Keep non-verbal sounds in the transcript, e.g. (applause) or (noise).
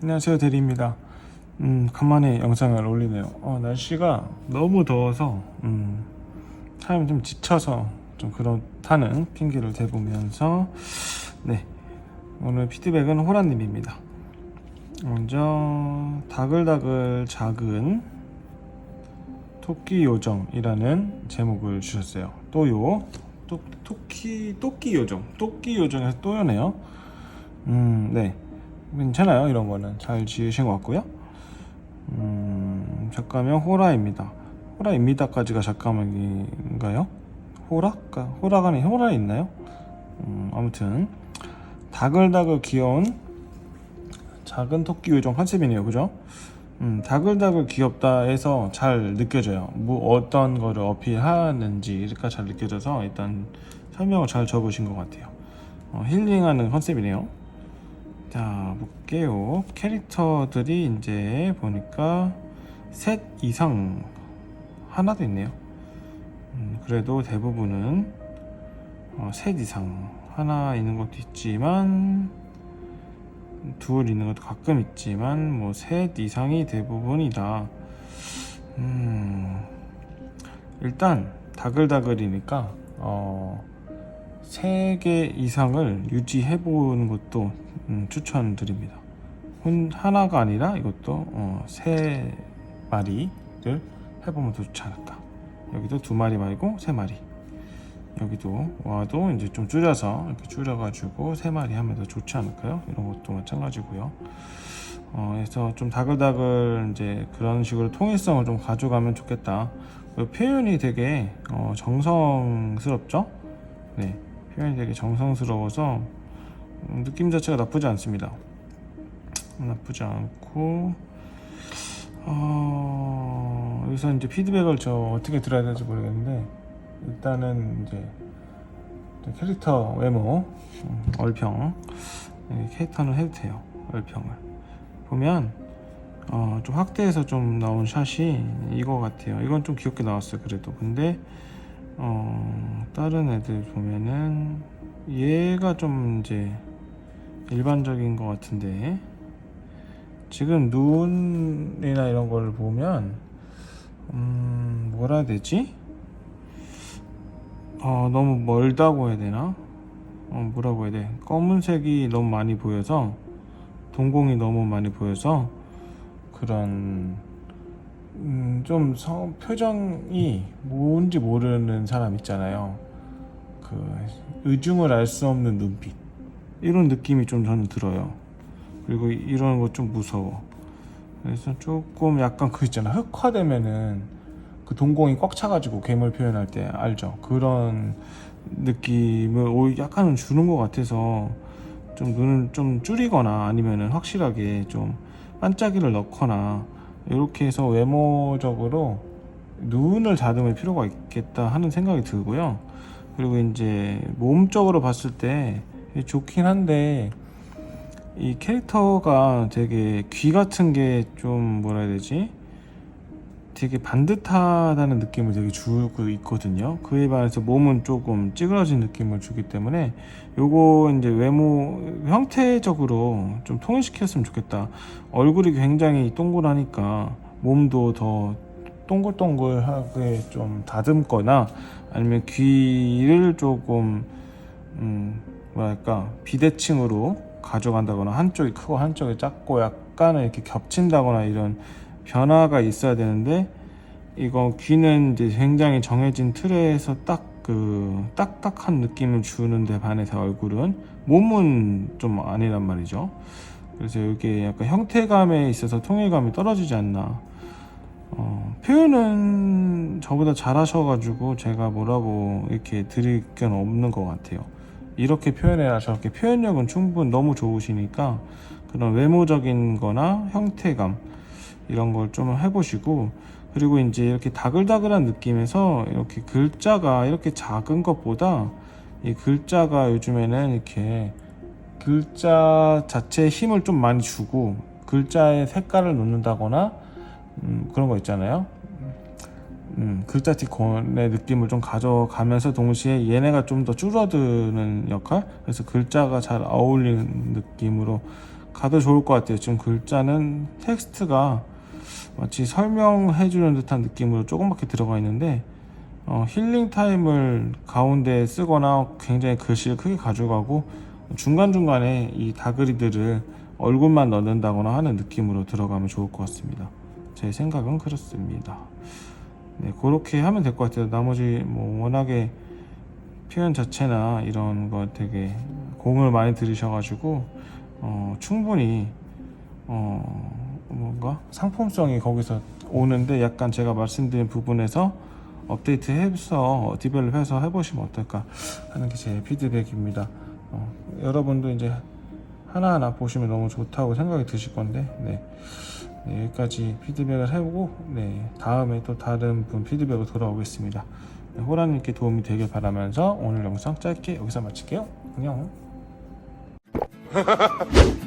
안녕하세요 대리입니다. 음 간만에 영상을 올리네요. 어, 날씨가 너무 더워서 음 사람이 좀 지쳐서 좀 그렇다는 핑계를 대보면서 네 오늘 피드백은 호라님입니다. 먼저 다글다글 작은 토끼 요정이라는 제목을 주셨어요. 또요 또, 토끼 토끼 요정 토끼 요정에서 또요네요. 음, 네. 괜찮아요. 이런 거는 잘 지으신 것 같고요. 음, 작가명 호라입니다. 호라입니다까지가 작가명인가요? 호라가 호라가 아니 호라 있나요? 음, 아무튼 다글다글 귀여운 작은 토끼 요정 컨셉이네요. 그죠? 음, 다글다글 귀엽다 해서 잘 느껴져요. 뭐 어떤 거를 어필하는지가 잘 느껴져서 일단 설명을 잘 적으신 것 같아요. 어, 힐링하는 컨셉이네요. 자 볼게요. 캐릭터들이 이제 보니까 셋 이상 하나도 있네요. 음, 그래도 대부분은 어, 셋 이상 하나 있는 것도 있지만 둘 있는 것도 가끔 있지만 뭐 셋 이상이 대부분이다. 음, 일단 다글다글이니까 어, 3개 이상을 유지해 보는 것도 음, 추천드립니다. 혼, 하나가 아니라 이것도 어, 세 마리를 해보면 더 좋지 않을까. 여기도 두 마리 말고 세 마리. 여기도 와도 이제 좀 줄여서 이렇게 줄여가지고 세 마리 하면 더 좋지 않을까요? 이런 것도 마찬가지고요. 어, 그래서 좀 다글다글 이제 그런 식으로 통일성을 좀 가져가면 좋겠다. 그 표현이 되게 어, 정성스럽죠? 네, 표현이 되게 정성스러워서 음, 느낌 자체가 나쁘지 않습니다. 나쁘지 않고 어, 여기서 이제 피드백을 저 어떻게 들어야 될지 모르겠는데 일단은 이제 캐릭터 외모 음, 얼평 네, 캐릭터는 해도 돼요 얼평을. 보면 어, 좀 확대해서 좀 나온 샷이 이거 같아요. 이건 좀 귀엽게 나왔어요 그래도. 근데 어, 다른 애들 보면은 얘가 좀 이제 일반적인 것 같은데 지금 눈이나 이런 걸 보면 음 뭐라 해야 되지? 어 너무 멀다고 해야 되나? 어 뭐라고 해야 돼? 검은색이 너무 많이 보여서 동공이 너무 많이 보여서 그런 음, 좀 성, 표정이 뭔지 모르는 사람 있잖아요. 그 의중을 알 수 없는 눈빛 이런 느낌이 좀 저는 들어요. 그리고 이런 거 좀 무서워. 그래서 조금 약간 그 있잖아 흑화되면은 그 동공이 꽉 차가지고 괴물 표현할 때 알죠? 그런 느낌을 오 약간은 주는 것 같아서 좀 눈을 좀 줄이거나 아니면은 확실하게 좀 반짝이를 넣거나 이렇게 해서 외모적으로 눈을 다듬을 필요가 있겠다 하는 생각이 들고요. 그리고 이제 몸적으로 봤을 때 좋긴 한데 이 캐릭터가 되게 귀 같은 게 좀 뭐라 해야 되지? 되게 반듯하다는 느낌을 되게 주고 있거든요. 그에 반해서 몸은 조금 찌그러진 느낌을 주기 때문에 요거 이제 외모 형태적으로 좀 통일시켰으면 좋겠다. 얼굴이 굉장히 동그라니까 몸도 더 동글동글하게 좀 다듬거나 아니면 귀를 조금 음 뭐랄까 비대칭으로 가져간다거나 한쪽이 크고 한쪽이 작고 약간은 이렇게 겹친다거나 이런 변화가 있어야 되는데 이거 귀는 이제 굉장히 정해진 틀에서 딱 그 딱딱한 느낌을 주는데 반해서 얼굴은 몸은 좀 아니란 말이죠. 그래서 이게 약간 형태감에 있어서 통일감이 떨어지지 않나. 어, 표현은 저보다 잘하셔가지고 제가 뭐라고 이렇게 드릴 건 없는 것 같아요. 이렇게 표현해라 저렇게 표현력은 충분 너무 좋으시니까 그런 외모적인 거나 형태감 이런 걸 좀 해보시고 그리고 이제 이렇게 다글다글한 느낌에서 이렇게 글자가 이렇게 작은 것보다 이 글자가 요즘에는 이렇게 글자 자체에 힘을 좀 많이 주고 글자에 색깔을 넣는다거나 음, 그런 거 있잖아요. 음, 글자티콘의 느낌을 좀 가져가면서 동시에 얘네가 좀 더 줄어드는 역할 그래서 글자가 잘 어울리는 느낌으로 가도 좋을 것 같아요. 지금 글자는 텍스트가 마치 설명해 주는 듯한 느낌으로 조금밖에 들어가 있는데 어, 힐링 타임을 가운데 쓰거나 굉장히 글씨를 크게 가져가고 중간중간에 이 다그리들을 얼굴만 넣는다거나 하는 느낌으로 들어가면 좋을 것 같습니다. 제 생각은 그렇습니다. 네, 그렇게 하면 될 것 같아요. 나머지 뭐 워낙에 표현 자체나 이런 거 되게 공을 많이 들이셔가지고 어, 충분히 어, 뭔가 상품성이 거기서 오는데 약간 제가 말씀드린 부분에서 업데이트 해서 디벨롭 해서 해보시면 어떨까 하는 게 제 피드백입니다. 어, 여러분도 이제 하나하나 보시면 너무 좋다고 생각이 드실 건데 네. 네, 여기까지 피드백을 해보고 네, 다음에 또 다른 분 피드백으로 돌아오겠습니다. 네, 호라님께 도움이 되길 바라면서 오늘 영상 짧게 여기서 마칠게요. 안녕. (laughs)